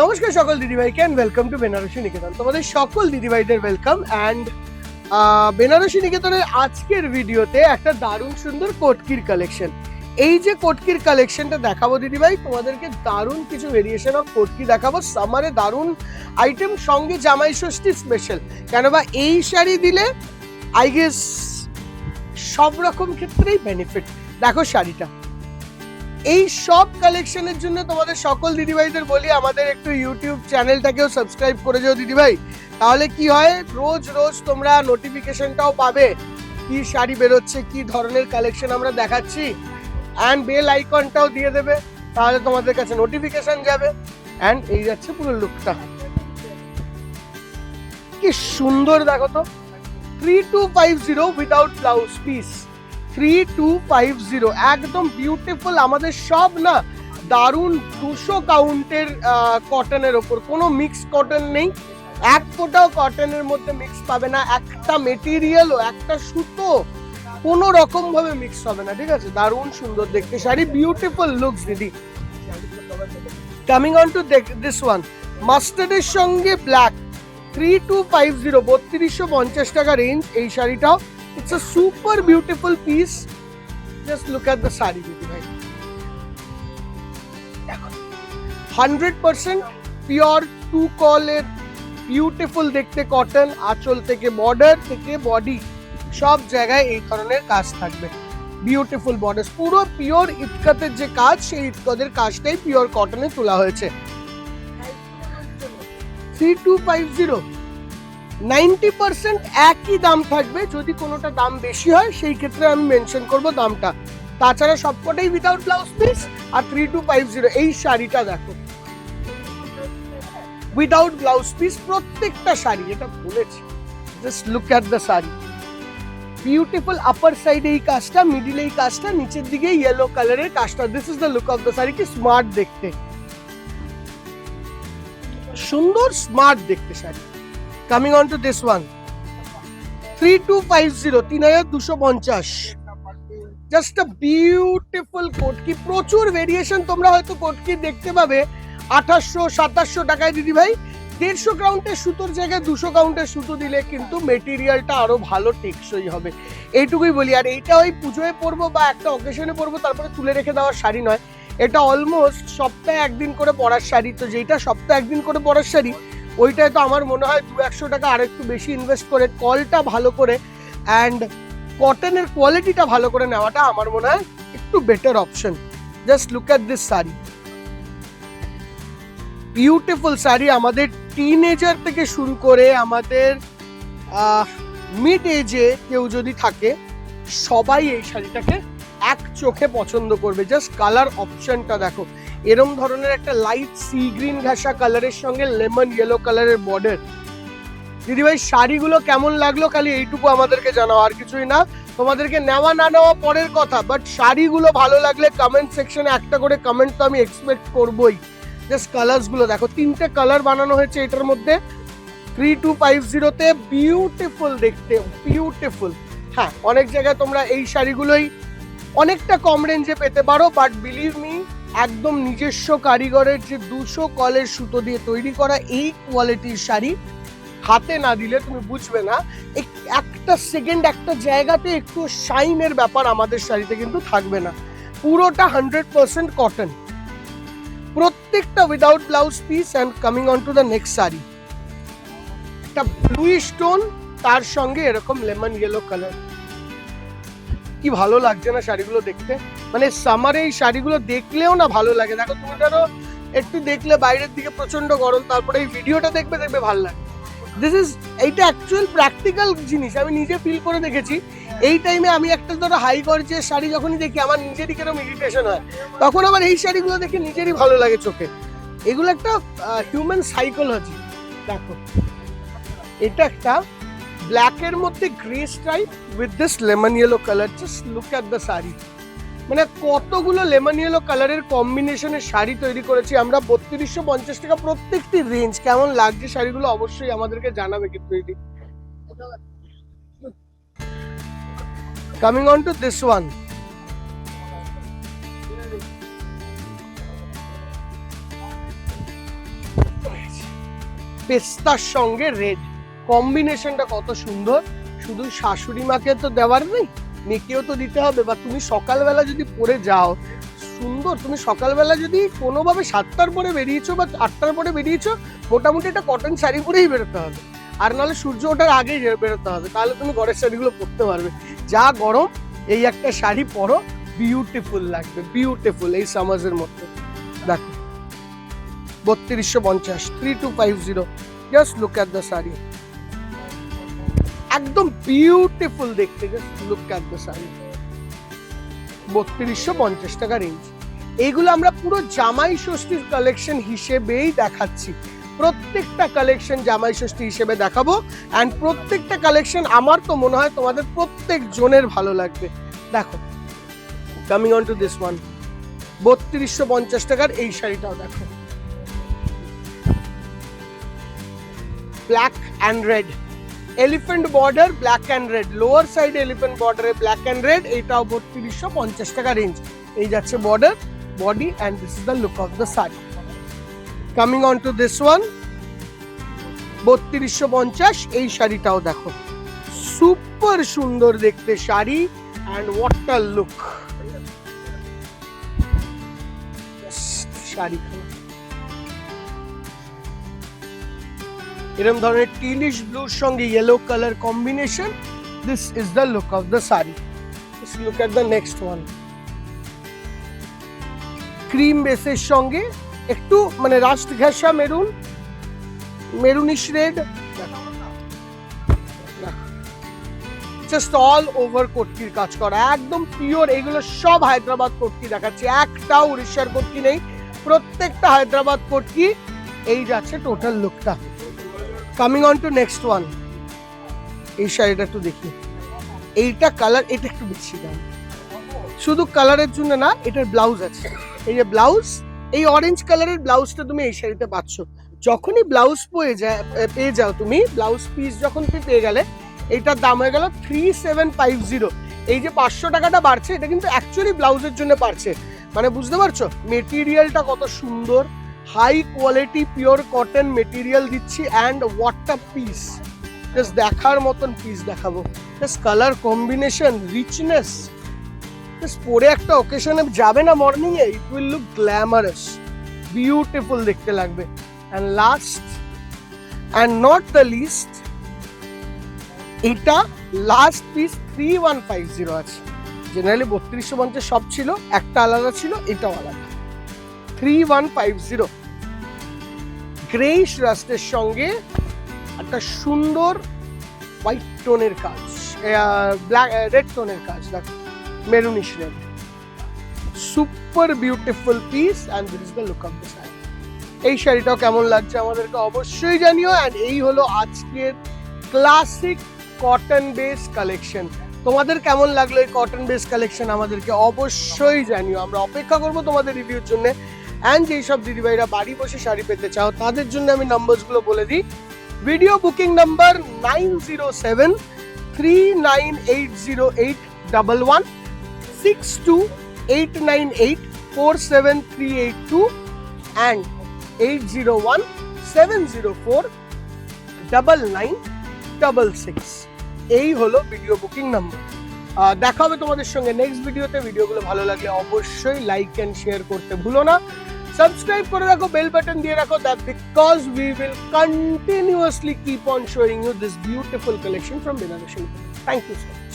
নমস্কার সকল দিদিভাইকে and welcome to Benarasi Niketan তোমাদের সকল দিদিভাইদের ওয়েলকাম অ্যান্ড বেনারসি নিকেতনের আজকের ভিডিওতে একটা দারুণ সুন্দর কোটকির কালেকশন এই যে কোটকির কালেকশনটা দেখাবো দিদিভাই, তোমাদেরকে দারুণ কিছু ভেরিয়েশন অফ কোটকি দেখাবো। সামারে দারুণ আইটেম সঙ্গে জামাই ষষ্ঠী স্পেশাল কেন বা এই শাড়ি দিলে আই গেস সব রকম ক্ষেত্রেই বেনিফিট দেখো শাড়িটা। এই সব কালেকশনের জন্য তোমাদের সকল দিদিভাইদের বলি, আমাদের একটু ইউটিউব চ্যানেলটাকেও সাবস্ক্রাইব করে যাও দিদিভাই। তাহলে কি হয়? রোজ রোজ তোমরা নোটিফিকেশনটাও পাবে কি শাড়ি বেরোচ্ছে, কি ধরনের কালেকশন আমরা দেখাচ্ছি। অ্যান্ড বেল আইকনটাও দিয়ে দেবে, তাহলে তোমাদের কাছে নোটিফিকেশন যাবে। অ্যান্ড এই যাচ্ছে পুরো লুকটা কি সুন্দর দেখো তো। Three two five zero without blouse piece three two five zero একদম বিউটিফুল আমাদের সব না দারুণ দুশো কাউন্টের কটনের ওপর। কোনো মিক্স কটন নেই। এক ফোটাও কটনের মধ্যে মিক্স পাবে না। একটা মেটেরিয়ালও একটা সুতো কোনো রকম ভাবে মিক্স হবে না, ঠিক আছে? দারুণ সুন্দর দেখতে শাড়ি বিউটিফুল লুকস দিদি। Coming on to this one মাস্টার্ডের সঙ্গে black three two five zero বত্রিশশো পঞ্চাশ টাকা রেঞ্জ এই শাড়িটাও। It's a super beautiful piece just look at the sari দিদি হান্ড্রেড পার্সেন্ট পিওর টু কলের বিউটিফুল দেখতে কটন আঁচল থেকে বর্ডার থেকে বডি সব জায়গায় এই ধরনের কাজ থাকবে। বিউটিফুল বর্ডার পুরো পিওর ইটকাতের যে কাজ, সেই ইটকাতের কাজটাই পিওর কটনে তোলা হয়েছে। Three two five zero ninety percent একই দাম থাকবে, যদি কোনোটা দাম বেশি হয়, সেই ক্ষেত্রে আমি মেনশন করব দামটা। তাছাড়া সবকটাই উইদাউট ব্লাউজ পিস আর থ্রি টু ফাইভ জিরো এই শাড়িটা দেখো। উইদাউট ব্লাউজ পিস প্রত্যেকটা শাড়ি, এটা বলেছি। Just look at the sari. Beautiful upper সাইডে এই কাজটা মিডিলে এই কাজটা, নিচের দিকে ইয়েলো কালারের কাজটা। This is the look of the sari কি স্মার্ট দেখতে। সুন্দর স্মার্ট দেখতে sari. Coming on to this one three two five zero তিন হাজার দুশো পঞ্চাশ। জাস্ট আ বিউটিফুল কোটকি প্রচুর ভেরিয়েশন তোমরা হয়তো কোটকি দেখতে পাবে। আঠাশশো, সাতাশশো টাকায় দিদি ভাই। দেড়শো কাউন্টের সুতোর জায়গায় দুশো কাউন্টের সুতো দিলে কিন্তু মেটেরিয়ালটা আরও ভালো টেকসই হবে। এইটুকুই বলি। আর এইটা ওই পুজোয় পরবো বা একটা অকেশনে পরবো, তারপরে তুলে রেখে দেওয়ার শাড়ি নয়। এটা অলমোস্ট সপ্তাহে একদিন করে পরার শাড়ি। তো যেটা সপ্তাহে একদিন করে পরার শাড়ি ওইটায় তো আমার মনে হয় দু একশো টাকা আর একটু বেশি ইনভেস্ট করে কলটা ভালো করে অ্যান্ড কটনের কোয়ালিটিটা ভালো করে নেওয়াটা আমার মনে হয় একটু better option just look at this sari. Beautiful sari আমাদের টিনেজার থেকে শুরু করে আমাদের মিড এজে কেউ যদি থাকে, সবাই এই শাড়িটাকে এক চোখে পছন্দ করবে। জাস্ট কালার অপশনটা দেখো। এরম ধরনের একটা লাইট সি গ্রিন ঘাসা কালারের সঙ্গে লেমন ইয়েলো কালারের বর্ডার দিদিভাই, শাড়িগুলো কেমন লাগল খালি এইটুকু আমাদেরকে জানাও, আর কিছুই না। তোমাদেরকে নেওয়া না নেওয়া পরের কথা বাট শাড়িগুলো ভালো লাগলে কমেন্ট সেকশনে একটা করে কমেন্ট তো আমি এক্সপেক্ট করবোই। জাস্ট কালার্সগুলো দেখো, তিনটে কালার বানানো হয়েছে এটার মধ্যে। থ্রি টু ফাইভ জিরোতে বিউটিফুল দেখতে বিউটিফুল হ্যাঁ অনেক জায়গায় তোমরা এই শাড়িগুলোই অনেকটা কম রেঞ্জে পেতে পারো বাট বিলিভ মি একদম নিজস্ব কারিগরের যে দুশো কলের সুতো দিয়ে তৈরি করা এই কোয়ালিটির শাড়ি হাতে না দিলে তুমি বুঝবে না। একটা সেকেন্ড একটা জায়গাতে একটু শাইনের ব্যাপার আমাদের শাড়িতে কিন্তু থাকবে না। পুরোটা হান্ড্রেড পার্সেন্ট কটন প্রত্যেকটা without blouse piece and coming on to the next sari. একটা ব্লু স্টোন তার সঙ্গে এরকম লেমন ইয়েলো কালার কি ভালো লাগছে না শাড়িগুলো দেখতে? মানে সামারে এই শাড়িগুলো দেখলেও না ভালো লাগে। দেখো তুমি ধরো একটু দেখলে বাইরের দিকে প্রচণ্ড গরম, তারপরে এই ভিডিওটা দেখবে দেখবে ভালো লাগে দিস ইজ এইটা অ্যাকচুয়াল প্র্যাকটিক্যাল জিনিস, আমি নিজে ফিল করে দেখেছি। এই টাইমে আমি একটা ধরো হাই গর্জের শাড়ি যখনই দেখি, আমার নিজেরই কেন মেডিটেশন হয়। তখন আমার এই শাড়িগুলো দেখে নিজেরই ভালো লাগে চোখে। এগুলো একটা হিউম্যান সাইকোলজি দেখো, এটা একটা ব্ল্যাকের মধ্যে grey stripe with this lemon yellow colour just look at the sari মানে কতগুলো লেমন ইয়েলো কালারের কম্বিনেশনের শাড়ি তৈরি করেছি আমরা? বত্রিশশো পঞ্চাশ টাকা প্রত্যেকটি রেঞ্জ কেমন লাগছে শাড়িগুলো অবশ্যই আমাদেরকে জানাবে কিন্তু এটি। Coming on to this one পেস্তার সঙ্গে রেড কম্বিনেশনটা কত সুন্দর। শুধু শাশুড়ি মাকে তো দেওয়ার নেই, মেয়েকেও তো দিতে হবে। বা তুমি সকালবেলা যদি পরে যাও, সুন্দর, তুমি সকালবেলা যদি কোনোভাবে সাতটার পরে বেরিয়েছো বা আটটার পরে বেরিয়েছো, মোটামুটি একটা কটন শাড়ি পরেই বেরোতে হবে। আর নাহলে সূর্য ওঠার আগেই বেরোতে হবে। তাহলে তুমি ঘরের শাড়িগুলো পরতে পারবে। যা গরম, এই একটা শাড়ি পরো বিউটিফুল লাগবে বিউটিফুল এই সামাজের মধ্যে। দেখো, বত্রিশশো পঞ্চাশ three two five zero just look at the sari. একদম বিউটিফুল দেখতে লুক অ্যাট দ্য শাড়ি বত্রিশশো পঞ্চাশ টাকা রেঞ্জ এইগুলো আমরা পুরো জামাই ষষ্ঠীর কালেকশন হিসেবেই দেখাচ্ছি। প্রত্যেকটা কালেকশন জামাই ষষ্ঠী হিসেবে দেখাবো। অ্যান্ড প্রত্যেকটা কালেকশন আমার তো মনে হয় তোমাদের প্রত্যেক জনের ভালো লাগবে। দেখো coming on to this one বত্রিশশো পঞ্চাশ টাকার এই শাড়িটাও দেখো। Black and red elephant border black and red. Lower side elephant বর্ডারে ব্ল্যাক অ্যান্ড রেড এইটাও বত্রিশশো পঞ্চাশ টাকা রেঞ্জ। এই যাচ্ছে border, body and this is the look of the sari coming on to this one, বত্রিশশো পঞ্চাশ, এই শাড়িটাও দেখো। সুপার সুন্দর দেখতে sari and water look sari. এরকম ধরনের টিলিশ ব্লুর সঙ্গে yellow colour combination this is the look of the sari look at the next one cream বেসের সঙ্গে একটু মানে রাস্ট ঘেঁষা maroon, maroonish red just all over কোটকির কাজ করা, একদম পিওর এগুলো সব হায়দ্রাবাদ কোটকি দেখাচ্ছে। একটাও উড়িষ্যার কোটকি নেই, প্রত্যেকটা হায়দ্রাবাদ কোটকি এই যাচ্ছে টোটাল লুকটা coming on to next one এই শাড়িটা একটু দেখি। এইটা কালার এটা একটু বেশি দাম। শুধু কালারের জন্য না, এটার ব্লাউজ আছে। এই যে ব্লাউজ এই অরেঞ্জ কালারের ব্লাউজটা তুমি এই শাড়িতে পাচ্ছ। যখনই ব্লাউজ পেয়ে যায় পেয়ে যাও তুমি ব্লাউজ পিস যখন তুমি পেয়ে গেলে এইটার দাম হয়ে গেল থ্রি সেভেন ফাইভ জিরো এই যে পাঁচশো টাকাটা বাড়ছে, এটা কিন্তু অ্যাকচুয়ালি ব্লাউজের জন্য বাড়ছে। মানে বুঝতে পারছ? মেটেরিয়ালটা কত সুন্দর। High quality pure cotton material দিচ্ছি অ্যান্ড ওয়াটার পিস জাস্ট দেখার মতন পিস দেখাবো। Just colour combination richness just পরে একটা ওকেশনে যাবে না মর্নিংয়ে it will look glamorous beautiful দেখতে লাগবে। And last and not the least এটা last piece three one five zero আছে। জেনারেলি বত্রিশশো পঞ্চাশ সব ছিল, একটা আলাদা ছিল, এটাও আলাদা। Three one five zero greyish রাস্টের সঙ্গে একটা সুন্দর হোয়াইট টোনের কাজ ব্ল্যাক রেড টোনের কাজ, দেখো maroonish red super beautiful piece and this is the look of the sari এই শাড়িটাও কেমন লাগছে আমাদেরকে অবশ্যই জানিও অ্যান্ড এই হলো আজকের ক্লাসিক কটন বেস কালেকশন তোমাদের কেমন লাগল এই কটন বেস কালেকশন আমাদেরকে অবশ্যই জানিও। আমরা অপেক্ষা করব তোমাদের রিভিউর জন্য। অ্যান্ড যেই সব দিদিভাইরা বাড়ি বসে শাড়ি পেতে চাও, তাদের জন্য আমি নাম্বারসগুলো বলে দিই। Video booking number nine zero seven three nine eight zero eight double one six two eight nine eight four seven three eight two and eight zero one seven zero four double nine double six এই হলো video booking number দেখা হবে তোমাদের সঙ্গে next ভিডিওতে ভিডিওগুলো ভালো লাগলে অবশ্যই লাইক অ্যান্ড শেয়ার করতে ভুলো না। সাবস্ক্রাইব করে রাখো বেল বাটন দিয়ে রাখো that because we will continuously keep on showing you this beautiful collection from Banarasi thank you so